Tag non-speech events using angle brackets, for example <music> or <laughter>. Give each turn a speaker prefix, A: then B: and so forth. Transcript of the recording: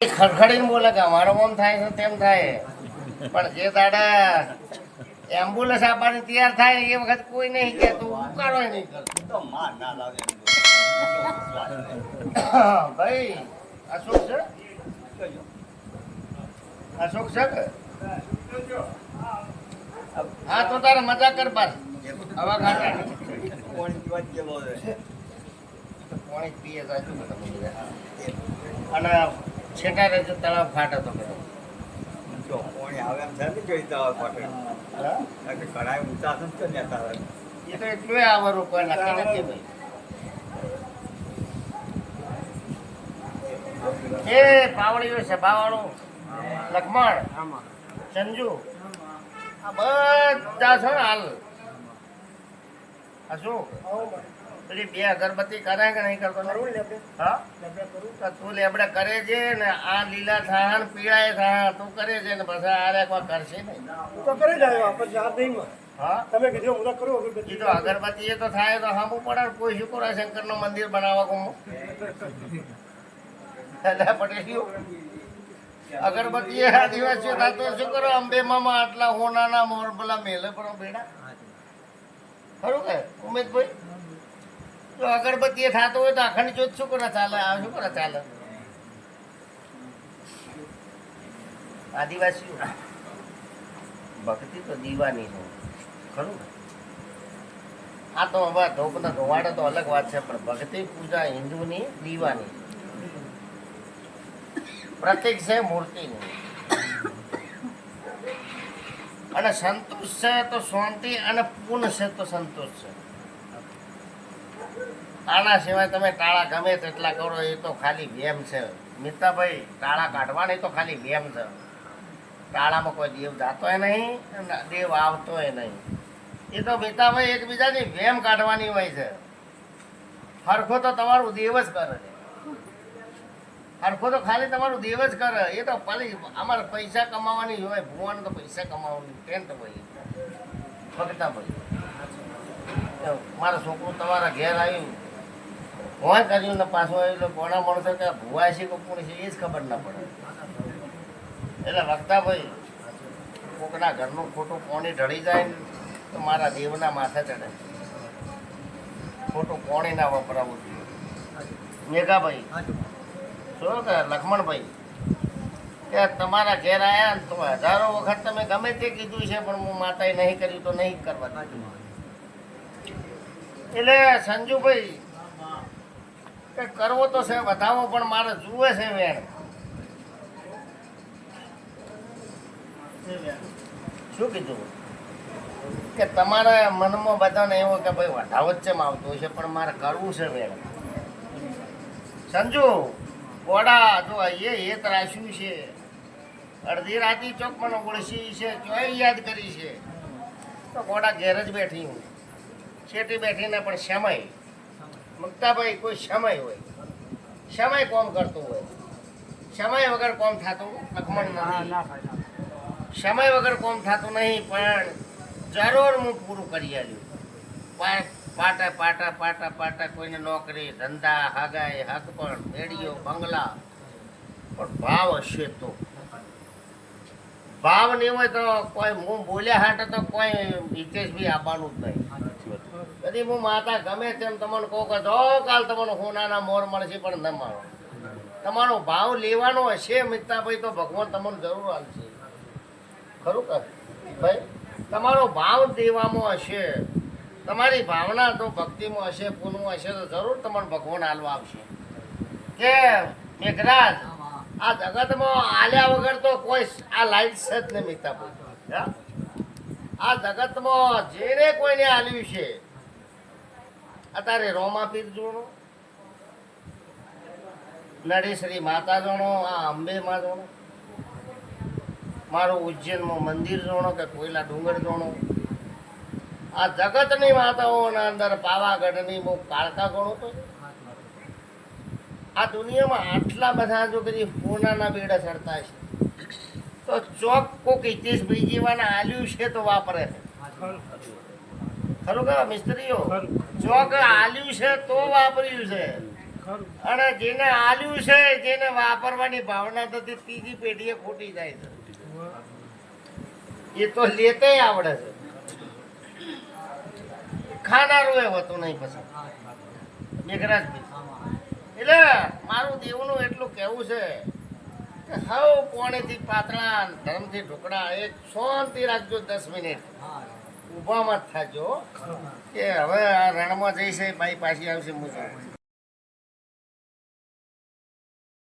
A: ખડખડીને બોલે કે અમારો ઓમ થાય છે, તેમ થાય. પણ જે દાડા એમ્બ્યુલન્સ આપવાની તૈયાર થાય, એ વખત કોઈ નહીં કે, તું ઉકાળો નહીં કરતો <coughs> ભાઈ, અશોક છે? અશોક છે હા, તો તારે મજા કર પાસ હવા ખાટા
B: કોણ જીવત જેવો છે.
A: પાણી પીએ સાચું અને છેટા રહેતો તળાવ ફાટ તો બધો
B: જો કોણ આવે એમ છે ને જોઈ તો આવે પાટણ.
A: હા?
B: કારણ કે કઢાઈ ઊંચા છે ને તો
A: એ તો એટલું આવરું કોઈ નક્કી નથી ભાઈ. એ પાવડીઓ છે બાવાળો. લખમણ સંજુ આ બધા છે ને હાલ. હા શું? પેલી બે અગરબત્તી કરે કે નહીં કરતો? હા? તો તું લેબડે કરે છે ને આ લીલા થાણ પીળાય થાણ તું કરે છે ને પછી આરે કોઈ કરશે નહીં.
C: હું તો કરી જાય આપણે યાદ નહીં
A: હા?
C: તમે કીધું હું તો કરું
A: એ
C: અગરબત્તી.
A: તો અગરબત્તી એ તો થાય તો હામું પડે કોઈ શું કરો શંકરનું મંદિર બનાવવા કોમ અગરબત્તી એ આદિવાસીઓ થતો શું કરો અંબે મામા આટલા હોનાના મોર પેલા મેલે પણ બેડા. ખરું કે ઉમેશભાઈ જો અગરબત્તી એ થતો હોય તો અખંડ ચોથ શું કરે ચાલે? આ શું કરે ચાલે? આદિવાસીઓ. ભક્તિ તો દીવાની છે ખરું? આ તો હવે ધોપના ધોવાડા તો અલગ વાત છે, પણ ભક્તિ પૂજા હિન્દુની દીવાની. પ્રતિક છે મૂર્તિની. અને સંતોષ છે તો શાંતિ અને પૂર્ણ છે તો સંતોષ છે. આના સિવાય તમે ટાળા ગમે તેટલા કરો, એ તો ખાલી વેમ છે. મિતાભાઈ ટાળા કાઢવાની તો ખાલી વેમ છે. ટાળામાં કોઈ દેવ જાતોય નહીં દેવ આવતોય નહીં. એ તો મિતાભાઈ એકબીજાની વેમ કાઢવાની હોય છે. હરખો તો તમારું દેવ જ કરે. છે હરખો તો ખાલી તમારું દેવ જ કરે. એ તો ખાલી અમારે પૈસા કમાવાની હોય ભુવાનું તો પૈસા કમાવાની ટેન્ટ હોય. ભગતા ભાઈ મારો છોકરો તમારા ઘેર આવ્યું. હોય કર્યું ને પાછો આવ્યું કોણા માણસો કે ભુવાય છે કે કોણ છે, એ જ ખબર ના પડે. એટલે વખતા ભાઈ કોકના ઘરનું ખોટું કોણી ઢળી જાય ને, તો મારા દેવના માથે ચડે. ખોટું કોણી ના વપરાવું જોઈએ. મેઘાભાઈ, શું કે લક્ષ્મણભાઈ કે તમારા ઘેર આવ્યા ને તો હજારો વખત તમે ગમે તે કીધું છે, પણ હું માતાએ નહીં કર્યું તો નહીં કરવા દીધું એટલે સંજુભાઈ એ કરવો તો છે બતાવો પણ મારે જુએ છે વેણ. શું કીધું? કે તમારા મનમાં બધાને એવું કે ભાઈ વધાવો જ ચેમ આવતો છે, પણ મારે કરવું છે વેણ. સંજુ, ઓડા, જો એ એ ત્રાસ્યું છે. અડધી રાતી ચોક પણ ઓળસી છે, ચોય યાદ કરી છે. તો ઓડા ઘેર જ બેઠી હું. શેઠી બેઠીને પણ સમય. મુક્તાભાઈ કોઈ સમય હોય. સમય કોમ કરતું હોય. સમય વગર કોમ થતું અકમણ નથી. સમય વગર કોમ થતું નહીં પણ જરૂર હું પૂરું કરી આવ્યું પાટા પાટા પાટા પાટા કોઈને નોકરી ધંધા હગાઈ હકપણ ભેડીઓ બંગલા. પણ ભાવ હશે તો. ભાવ નહીં હોય તો કોઈ હું બોલ્યા હાટે તો કોઈ હિતેશ બી આપવાનું જ નહીં. કદી હું માતા ગમે તેમ તમને કહું કે જો કાલ તમને હોનાના મોર મળશે પણ ન મારો તમારો ભાવ લેવાનો હશે મિત્તાભાઈ, તો ભગવાન તમને જરૂર આવશે ખરું કે? ભાઈ, તમારો ભાવ દેવામાં હશે. તમારી ભાવના તો ભક્તિમાં હશે પૂર્ણમાં હશે, તો જરૂર તમને ભગવાન હાલવા આવશે કે મેઘરાજ, આ જગતમાં આલ્યા વગર તો કોઈ આ લાઈટ છે જ નહીં મિત્તાભાઈ? આ જગતમાં જેને કોઈને આલ્યું છે અત્યારે રોમાપીર જોણો નડેશ્વરી માતા જોણો આ અંબેમાં જોણો મારું ઉજ્જૈનમાં મંદિર જોણો કે કોયલા ડુંગર જોણો આ જગતની માતાઓના અંદર પાવાગઢની બહુ કાળકા ગણો તો. આ દુનિયામાં આટલા બધા જો કદી પૂર્ણાના બેડા ચડતા છે. તો ચોક કોક ઇતિશ બીજીવાના જેવાના આલ્યું છે તો વાપરે છે. ખરું કે મિસ્ત્રીઓ? ચોક આલ્યું છે તો વાપર્યું છે. અને જેને આલ્યું છે જેને વાપરવાની ભાવના થતી ત્રીજી પેઢીએ ખોટી જાય છે. એ તો લેતે આવડે છે. ખાનારું એ હોતું નહીં પસંદ મેઘરાજ એટલે મારું દેવનું એટલું કહેવું છે કે હવ પોણેથી પાતળા ધર્મથી ઢોકળા એક શાંતિ રાખજો દસ મિનિટ. ઊભા જ થાજો કે હવે આ રણમાં જઈશે બાઈ પાછી આવશે મુજબ